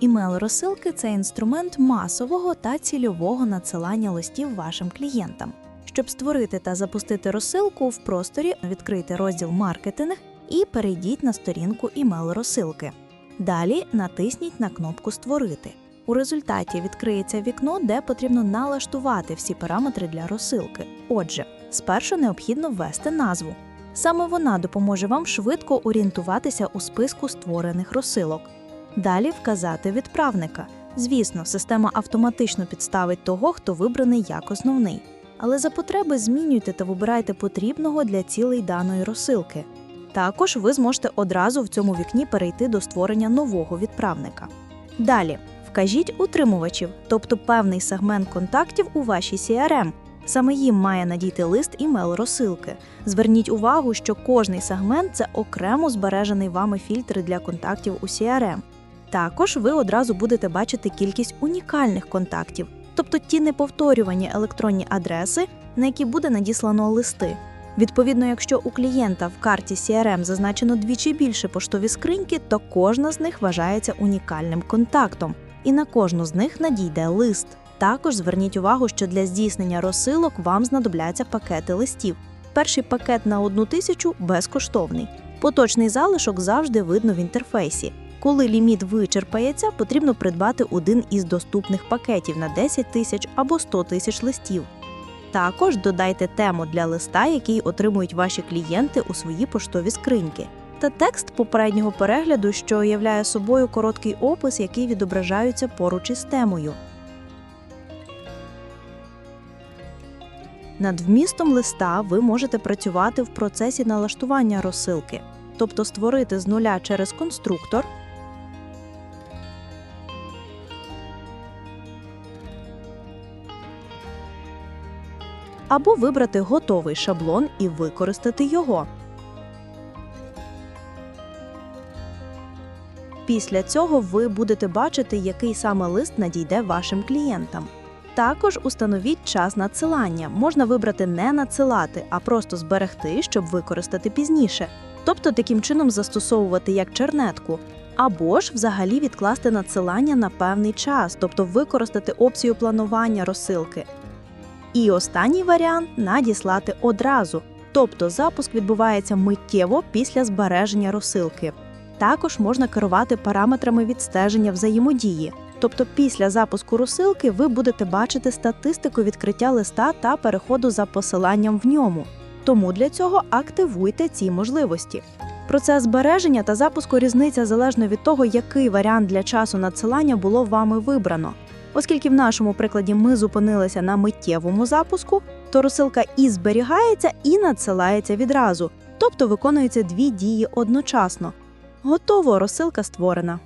Імейл-розсилки це інструмент масового та цільового надсилання листів вашим клієнтам. Щоб створити та запустити розсилку в просторі, відкрийте розділ Маркетинг і перейдіть на сторінку імейл-розсилки. Далі натисніть на кнопку Створити. У результаті відкриється вікно, де потрібно налаштувати всі параметри для розсилки. Отже, спершу необхідно ввести назву. Саме вона допоможе вам швидко орієнтуватися у списку створених розсилок. Далі вказати відправника. Звісно, система автоматично підставить того, хто вибраний як основний. Але за потреби змінюйте та вибирайте потрібного для цілей даної розсилки. Також ви зможете одразу в цьому вікні перейти до створення нового відправника. Далі вкажіть утримувачів, тобто певний сегмент контактів у вашій CRM. Саме їм має надійти лист імейл розсилки. Зверніть увагу, що кожний сегмент це окремо збережений вами фільтр для контактів у CRM. Також ви одразу будете бачити кількість унікальних контактів, тобто ті неповторювані електронні адреси, на які буде надіслано листи. Відповідно, якщо у клієнта в карті CRM зазначено двічі більше поштові скриньки, то кожна з них вважається унікальним контактом, і на кожну з них надійде лист. Також зверніть увагу, що для здійснення розсилок вам знадобляться пакети листів. Перший пакет на одну тисячу безкоштовний. Поточний залишок завжди видно в інтерфейсі. Коли ліміт вичерпається, потрібно придбати один із доступних пакетів на 10 тисяч або 100 тисяч листів. Також додайте тему для листа, який отримують ваші клієнти у свої поштові скриньки, та текст попереднього перегляду, що являє собою короткий опис, який відображаються поруч із темою. Над вмістом листа ви можете працювати в процесі налаштування розсилки, тобто створити з нуля через конструктор. Або вибрати готовий шаблон і використати його. Після цього ви будете бачити, який саме лист надійде вашим клієнтам. Також установіть час надсилання. Можна вибрати не надсилати, а просто зберегти, щоб використати пізніше. Тобто таким чином застосовувати як чернетку. Або ж взагалі відкласти надсилання на певний час, тобто використати опцію планування розсилки. І останній варіант надіслати одразу, тобто запуск відбувається миттєво після збереження розсилки. Також можна керувати параметрами відстеження взаємодії. Тобто після запуску розсилки ви будете бачити статистику відкриття листа та переходу за посиланням в ньому. Тому для цього активуйте ці можливості. Процес збереження та запуску різниця залежно від того, який варіант для часу надсилання було вами вибрано. Оскільки в нашому прикладі ми зупинилися на миттєвому запуску, то розсилка і зберігається, і надсилається відразу, тобто виконуються дві дії одночасно. Готово, розсилка створена.